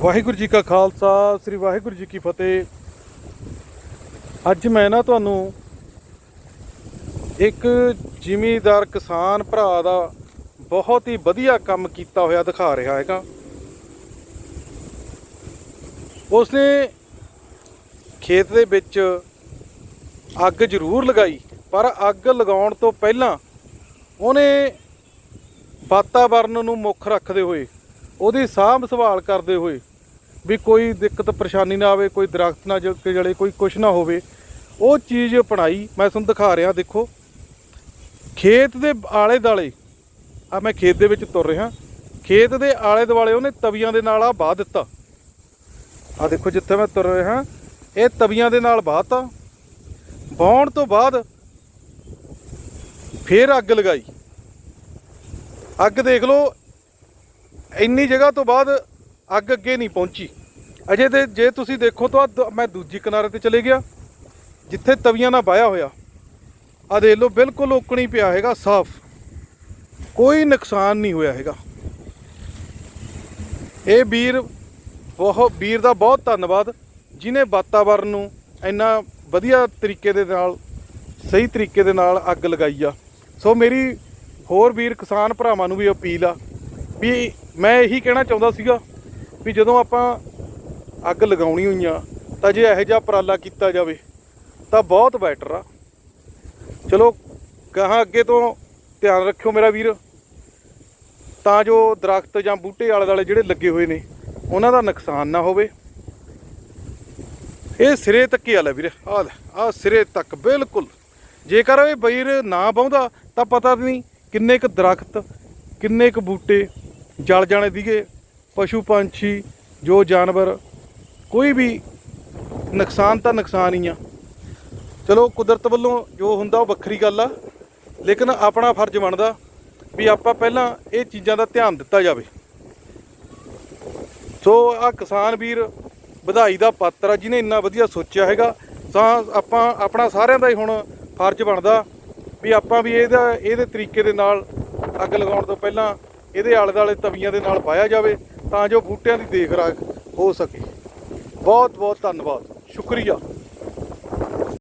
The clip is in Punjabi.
ਵਾਹਿਗੁਰੂ ਜੀ ਕਾ ਖਾਲਸਾ, ਸ੍ਰੀ ਵਾਹਿਗੁਰੂ ਜੀ ਕੀ ਫਤਿਹ। ਅੱਜ ਮੈਂ ਨਾ ਤੁਹਾਨੂੰ ਇੱਕ ਜ਼ਿਮੀਦਾਰ ਕਿਸਾਨ ਭਰਾ ਦਾ ਬਹੁਤ ਹੀ ਵਧੀਆ ਕੰਮ ਕੀਤਾ ਹੋਇਆ ਦਿਖਾ ਰਿਹਾ ਹੈਗਾ। ਉਸਨੇ ਖੇਤ ਦੇ ਵਿੱਚ ਅੱਗ ਜ਼ਰੂਰ ਲਗਾਈ, ਪਰ ਅੱਗ ਲਗਾਉਣ ਤੋਂ ਪਹਿਲਾਂ ਉਹਨੇ ਵਾਤਾਵਰਨ ਨੂੰ ਮੁੱਖ ਰੱਖਦੇ ਹੋਏ, ਉਹਦੀ ਸਾਂਭ ਸੰਭਾਲ ਕਰਦੇ ਹੋਏ ਵੀ ਕੋਈ ਦਿੱਕਤ ਪਰੇਸ਼ਾਨੀ ਨਾ ਆਵੇ, ਕੋਈ ਦਰਖਤ ਨਾ ਜ- ਜਲੇ ਕੋਈ ਕੁਛ ਨਾ ਹੋਵੇ, ਉਹ ਚੀਜ਼ ਅਪਣਾਈ, ਮੈਂ ਤੁਹਾਨੂੰ ਦਿਖਾ ਰਿਹਾ, ਦੇਖੋ। ਖੇਤ ਦੇ ਆਲੇ ਦਾਲੇ ਆ ਮੈਂ ਖੇਤ ਦੇ ਵਿੱਚ ਤੁਰ ਰਿਹਾ, ਖੇਤ ਦੇ ਆਲੇ ਦੁਆਲੇ ਉਹਨੇ ਤਵੀਆਂ ਦੇ ਨਾਲ ਆ ਬਾਹ ਦਿੱਤਾ। ਆ ਦੇਖੋ ਜਿੱਥੇ ਮੈਂ ਤੁਰ ਰਿਹਾ, ਇਹ ਤਵੀਆਂ ਦੇ ਨਾਲ ਬਾਹਤਾ ਬਾਉਣ ਤੋਂ ਬਾਅਦ ਫੇਰ ਅੱਗ ਲਗਾਈ। ਅੱਗ ਦੇਖ ਲਓ, ਇੰਨੀ ਜਗ੍ਹਾ ਤੋਂ ਬਾਅਦ ਅੱਗ ਅੱਗੇ ਨਹੀਂ ਪਹੁੰਚੀ। ਅਜੇ ਤੇ ਜੇ ਤੁਸੀਂ ਦੇਖੋ ਤਾਂ ਦ- ਮੈਂ ਦੂਜੀ ਕਿਨਾਰੇ ਤੇ ਚਲੇ ਗਿਆ, ਜਿੱਥੇ ਤਵੀਆਂ ਨਾਲ ਵਾਇਆ ਹੋਇਆ। ਆ ਦੇਖ ਲਓ, ਬਿਲਕੁਲ ਓਕਣੀ ਪਿਆ ਹੈਗਾ, ਸਾਫ਼। ਕੋਈ ਨੁਕਸਾਨ ਨਹੀਂ ਹੋਇਆ ਹੈਗਾ। ਇਹ ਵੀਰ ਬਹੁਤ ਵੀਰ ਦਾ ਬਹੁਤ ਧੰਨਵਾਦ ਜਿਨੇ ਵਾਤਾਵਰਨ ਨੂੰ ਇੰਨਾ ਵਧੀਆ ਤਰੀਕੇ ਦੇ ਨਾਲ, ਸਹੀ ਤਰੀਕੇ ਦੇ ਨਾਲ ਅੱਗ ਲਗਾਈ ਆ। ਸੋ ਮੇਰੀ ਹੋਰ ਵੀਰ ਕਿਸਾਨ ਭਰਾਵਾਂ ਨੂੰ ਵੀ ਅਪੀਲ ਆ, ਵੀ ਮੈਂ ਇਹੀ ਕਹਿਣਾ ਚਾਹੁੰਦਾ ਸੀਗਾ, ਵੀ ਜਦੋਂ ਆਪਾਂ ਅੱਗ ਲਗਾਉਣੀ ਹੋਈਆਂ, ਤਾਂ ਜੇ ਇਹੋ ਜਿਹਾ ਉਪਰਾਲਾ ਕੀਤਾ ਜਾਵੇ, ਤਾਂ ਬਹੁਤ ਬੈਟਰ ਆ। ਚਲੋ ਕਹਾਂ ਅੱਗੇ ਤੋਂ ਧਿਆਨ ਰੱਖਿਓ ਮੇਰਾ ਵੀਰ। ਤਾਂ ਜੋ ਦਰਖਤ ਜਾਂ ਬੂਟੇ ਆਲੇ ਦੁਆਲੇ ਜਿਹੜੇ ਲੱਗੇ ਹੋਏ ਨੇ, ਉਹਨਾਂ ਦਾ ਨੁਕਸਾਨ ਨਾ ਹੋਵੇ। ਇਹ ਸਿਰੇ ਤੱਕ ਹੀ ਆਲਾ ਵੀਰ ਵੀਰੇ, ਆ ਆ ਸਿਰੇ ਤੱਕ, ਬਿਲਕੁਲ। ਜੇਕਰ ਇਹ ਬਈਰ ਨਾ ਬਾਉਂਦਾ ਤਾਂ ਪਤਾ ਨਹੀਂ ਕਿੰਨੇ ਕੁ ਦਰਖਤ, ਕਿੰਨੇ ਕੁ ਬੂਟੇ, ਜਲ ਜਾਣੇ ਦੀਗੇ, ਪਸ਼ੂ ਪੰਛੀ, ਜੋ ਜਾਨਵਰ ਕੋਈ ਵੀ ਨੁਕਸਾਨ ਤਾਂ ਨੁਕਸਾਨ ਹੀ ਆ। ਚਲੋ ਕੁਦਰਤ ਵੱਲੋਂ ਜੋ ਹੁੰਦਾ ਉਹ ਵੱਖਰੀ ਗੱਲ ਆ, ਲੇਕਿਨ ਆਪਣਾ ਫਰਜ਼ ਬਣਦਾ ਵੀ ਆਪਾਂ ਪਹਿਲਾਂ ਇਹ ਚੀਜ਼ਾਂ ਦਾ ਧਿਆਨ ਦਿੱਤਾ ਜਾਵੇ। ਸੋ ਆ ਕਿਸਾਨ ਵੀਰ ਵਧਾਈ ਦਾ ਪਾਤਰ ਆ, ਜਿਹਨੇ ਇੰਨਾ ਵਧੀਆ ਸੋਚਿਆ ਹੈਗਾ, ਤਾਂ ਆਪਾਂ ਆਪਣਾ ਸਾਰਿਆਂ ਦਾ ਹੀ ਹੁਣ ਫਰਜ਼ ਬਣਦਾ ਵੀ ਆਪਾਂ ਵੀ ਇਹਦਾ, ਇਹਦੇ ਤਰੀਕੇ ਦੇ ਨਾਲ ਅੱਗ ਲਗਾਉਣ ਤੋਂ ਪਹਿਲਾਂ ਇਹਦੇ ਆਲੇ ਦੁਆਲੇ ਤਵੀਆਂ ਦੇ ਨਾਲ ਪਾਇਆ ਜਾਵੇ, ਤਾਂ ਜੋ ਬੂਟਿਆਂ ਦੀ ਦੇਖ ਰਾਖ ਹੋ ਸਕੇ। ਬਹੁਤ ਬਹੁਤ ਧੰਨਵਾਦ। ਸ਼ੁਕਰੀਆ।